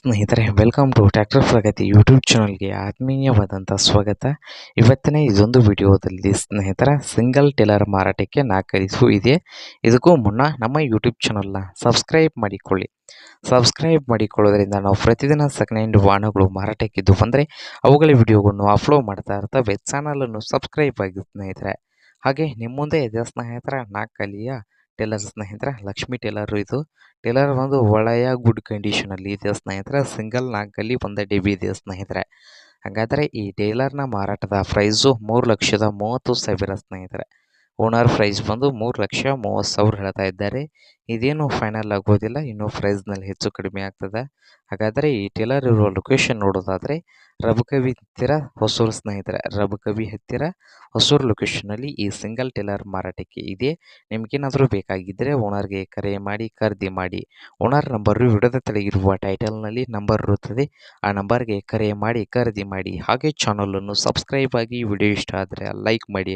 ಸ್ನೇಹಿತರೆ welcome to tractor Pragati YouTube ಚಾನಲ್ಗೆ ಆತ್ಮೀಯವಾದಂಥ ಸ್ವಾಗತ. ಇವತ್ತಿನ ಇದೊಂದು ವಿಡಿಯೋದಲ್ಲಿ ಸ್ನೇಹಿತರ ಸಿಂಗಲ್ ಟೇಲರ್ ಮಾರಾಟಕ್ಕೆ ನಾಲ್ಕೈದು ಇದೆ. ಇದಕ್ಕೂ ಮುನ್ನ ನಮ್ಮ ಯೂಟ್ಯೂಬ್ ಚಾನಲ್ನ ಸಬ್ಸ್ಕ್ರೈಬ್ ಮಾಡಿಕೊಳ್ಳಿ. ಸಬ್ಸ್ಕ್ರೈಬ್ ಮಾಡಿಕೊಳ್ಳೋದ್ರಿಂದ ನಾವು ಪ್ರತಿದಿನ ಸೆಕೆಂಡ್ ಹ್ಯಾಂಡ್ ವಾಹನಗಳು ಮಾರಾಟಕ್ಕಿದ್ದು ಬಂದರೆ ಅವುಗಳ ವಿಡಿಯೋಗಳನ್ನು ಅಪ್ಲೋಡ್ ಮಾಡ್ತಾ ಇರ್ತವೆ ಚಾನಲನ್ನು ಸಬ್ಸ್ಕ್ರೈಬ್ ಆಗಿ ಸ್ನೇಹಿತರೆ. ಹಾಗೆ ನಿಮ್ಮ ಮುಂದೆ ಇದೆ ಸ್ನೇಹಿತರ ನಾಲ್ಕಲಿಯ ಟೇಲರ್ ಸ್ನೇಹಿತರ, ಲಕ್ಷ್ಮಿ ಟೇಲರ್ ಇದು. ಟೇಲರ್ ಒಂದು ಒಳ್ಳೆಯ ಗುಡ್ ಕಂಡೀಷನಲ್ಲಿ ಇದೆ ಸ್ನೇಹಿತರೆ ಸಿಂಗಲ್ ನಾಲ್ಕಲ್ಲಿ ಒಂದೇ ಡಿ ಇದೆ ಸ್ನೇಹಿತರೆ. ಹಾಗಾದರೆ ಈ ಟೇಲರ್ನ ಮಾರಾಟದ ಪ್ರೈಸು ಮೂರು ಲಕ್ಷದ ಮೂವತ್ತು ಸಾವಿರ ಸ್ನೇಹಿತರೆ. ಓನರ್ ಪ್ರೈಸ್ ಬಂದು ಮೂರು ಲಕ್ಷ ಮೂವತ್ತು ಸಾವಿರ ಹೇಳ್ತಾ ಇದ್ದಾರೆ. ಇದೇನು ಫೈನಲ್ ಆಗೋದಿಲ್ಲ ಇನ್ನೂ ಪ್ರೈಸ್ನಲ್ಲಿ ಹೆಚ್ಚು ಕಡಿಮೆ ಆಗ್ತದೆ. ಹಾಗಾದರೆ ಈ ಟೇಲರ್ ಇರುವ ಲೊಕೇಶನ್ ನೋಡೋದಾದರೆ ರಬಕವಿ ಹತ್ತಿರ, ಹೊಸೂರು ಸ್ನೇಹಿತರೆ, ರಬಕವಿ ಹತ್ತಿರ, ಹೊಸೂರು ಲೊಕೇಶನಲ್ಲಿ ಈ ಸಿಂಗಲ್ ಟೇಲರ್ ಮಾರಾಟಕ್ಕೆ ಇದೆ. ನಿಮಗೇನಾದರೂ ಬೇಕಾಗಿದ್ದರೆ ಓನರ್ಗೆ ಕರೆ ಮಾಡಿ, ಖರೀದಿ ಮಾಡಿ. ಓನರ್ ನಂಬರು ವಿಡಿಯೋದ ತಲೆಗಿರುವ ಟೈಟಲ್ನಲ್ಲಿ ನಂಬರ್ ಇರುತ್ತದೆ. ಆ ನಂಬರ್ಗೆ ಕರೆ ಮಾಡಿ, ಖರೀದಿ ಮಾಡಿ. ಹಾಗೆ ಚಾನಲನ್ನು ಸಬ್ಸ್ಕ್ರೈಬ್ ಆಗಿ ವಿಡಿಯೋ ಇಷ್ಟ ಆದರೆ ಲೈಕ್ ಮಾಡಿ.